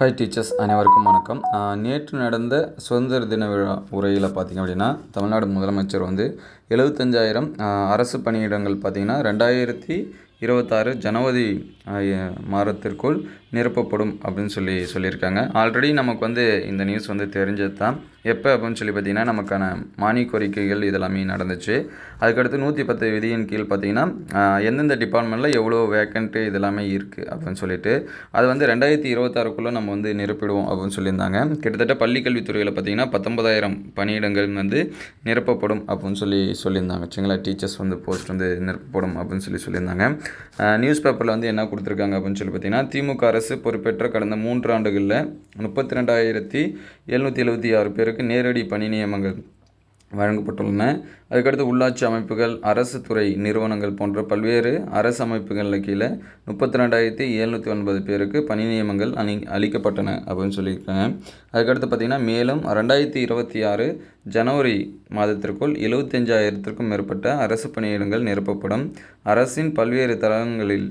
Hi teachers அனைவருக்கும் வணக்கம். நேற்று நடந்த சுதந்திர தின விழா உரையில் பார்த்திங்க அப்படின்னா தமிழ்நாடு முதலமைச்சர் வந்து எழுபத்தஞ்சாயிரம் அரசு பணியிடங்கள் பார்த்திங்கன்னா ரெண்டாயிரத்தி இருபத்தாறு ஜனவரி மாதத்திற்குள் நிரப்பப்படும் அப்படின்னு சொல்லி சொல்லியிருக்காங்க. ஆல்ரெடி நமக்கு வந்து இந்த நியூஸ் வந்து தெரிஞ்சது தான். எப்போ அப்படின்னு சொல்லி பார்த்திங்கன்னா நமக்கான மானிய கோரிக்கைகள் இதெல்லாமே நடந்துச்சு. அதுக்கடுத்து நூற்றி பத்து விதியின் கீழ் பார்த்திங்கன்னா எந்தெந்த டிபார்ட்மெண்ட்டில் எவ்வளோ வேக்கண்ட்டு இதெல்லாமே இருக்குது அப்படின்னு சொல்லிட்டு அது வந்து ரெண்டாயிரத்தி இருபத்தாறுக்குள்ளே நம்ம வந்து நிரப்பிடுவோம் அப்படின்னு சொல்லியிருந்தாங்க. கிட்டத்தட்ட பள்ளிக்கல்வித்துறையில் பார்த்திங்கன்னா பத்தொன்பதாயிரம் பணியிடங்கள் வந்து நிரப்பப்படும் அப்படின்னு சொல்லி சொல்லியிருந்தாங்க. சரிங்களா டீச்சர்ஸ் வந்து போஸ்ட் வந்து நிரப்பப்படும் அப்படின்னு சொல்லி சொல்லியிருந்தாங்க. நியூஸ் பேப்பரில் வந்து என்ன கொடுத்துருக்காங்க அப்படின்னு சொல்லி பார்த்தீங்கன்னா திமுக அரசு பொறுப்பேற்ற கடந்த மூன்று ஆண்டுகளில் முப்பத்தி ரெண்டாயிரத்தி எழுநூற்றி எழுபத்தி ஆறு பேருக்கு நேரடி பணி நியமங்கள் வழங்கப்பட்டுள்ளன. அதுக்கடுத்து உள்ளாட்சி அமைப்புகள் அரசு துறை நிறுவனங்கள் போன்ற பல்வேறு அரசு அமைப்புகளில் கீழே முப்பத்தி ரெண்டாயிரத்தி எழுநூற்றி ஒன்பது பேருக்கு பணி நியமங்கள் அணி அளிக்கப்பட்டன அப்படின்னு சொல்லியிருக்காங்க. அதுக்கடுத்து பார்த்திங்கன்னா மேலும் ரெண்டாயிரத்தி இருபத்தி ஆறு ஜனவரி மாதத்திற்குள் எழுபத்தஞ்சாயிரத்திற்கும் மேற்பட்ட அரசு பணியிடங்கள் நிரப்பப்படும். அரசின் பல்வேறு தளங்களில்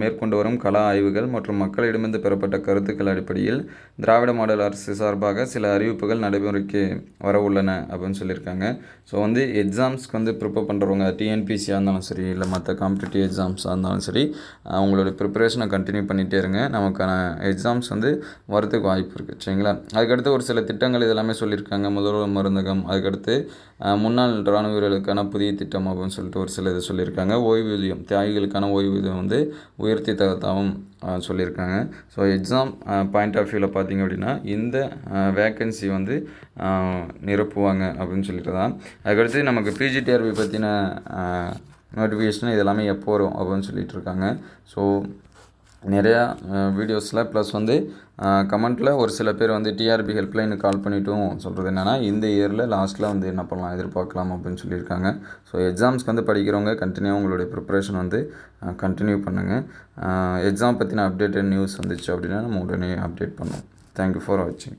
மேற்கொண்டு வரும் கலா ஆய்வுகள் மற்றும் மக்களிடமிருந்து பெறப்பட்ட கருத்துக்கள் அடிப்படையில் திராவிட மாடல் அரசு சார்பாக சில அறிவிப்புகள் நடைமுறைக்கு வர உள்ளன அப்படின்னு சொல்லியிருக்காங்க. ஸோ வந்து எக்ஸாம்ஸ்க்கு வந்து ப்ரிப்பேர் பண்ணுறவங்க டிஎன்பிசியாக இருந்தாலும் சரி இல்லை மற்ற காம்படிட்டிவ் எக்ஸாம்ஸாக இருந்தாலும் சரி அவங்களோட ப்ரிப்பரேஷனை கண்டினியூ பண்ணிகிட்டே இருங்க. நமக்கான எக்ஸாம்ஸ் வந்து வரதுக்கு வாய்ப்பு இருக்குது சரிங்களா? அதுக்கடுத்து ஒரு சில திட்டங்கள் இதெல்லாமே சொல்லியிருக்காங்க. முதல்வர் மருந்தகம் அதுக்கடுத்து முன்னாள் இராணுவ வீரர்களுக்கான புதிய திட்டம் அப்படின்னு சொல்லிட்டு ஒரு சில இது சொல்லியிருக்காங்க. ஓய்வூதியம் தியாகிகளுக்கான ஓய்வூதியம் வந்து உயர்த்தி தரத்தாகவும் சொல்லியிருக்காங்க. ஸோ எக்ஸாம் பாயிண்ட் ஆஃப் வியூவில் பார்த்தீங்க அப்படின்னா இந்த வேக்கன்சி வந்து நிரப்புவாங்க அப்படின்னு சொல்லிட்டு தான். அதுக்கடுத்து நமக்கு பிஜிடிஆர்பி பற்றின நோட்டிஃபிகேஷன் இதெல்லாமே எப்போ வரும் அப்படின்னு சொல்லிட்டு இருக்காங்க. ஸோ நிறையா வீடியோஸில் ப்ளஸ் வந்து கமெண்ட்டில் ஒரு சில பேர் வந்து டிஆர்பி ஹெல்ப்லைனுக்கு கால் பண்ணிட்டும் சொல்கிறது என்னென்னா இந்த இயரில் லாஸ்ட்டில் வந்து என்ன பண்ணலாம் எதிர்பார்க்கலாம் அப்படின்னு சொல்லியிருக்காங்க. ஸோ எக்ஸாம்ஸ்க்கு வந்து படிக்கிறவங்க கண்டினியூ உங்களுடைய ப்ரிப்பரேஷன் வந்து கண்டினியூ பண்ணுங்கள் எக்ஸாம் பற்றின அப்டேட்டட் நியூஸ் வந்துச்சு அப்படின்னா நம்ம உடனே அப்டேட் பண்ணுவோம். தேங்க்யூ ஃபார் வாட்சிங்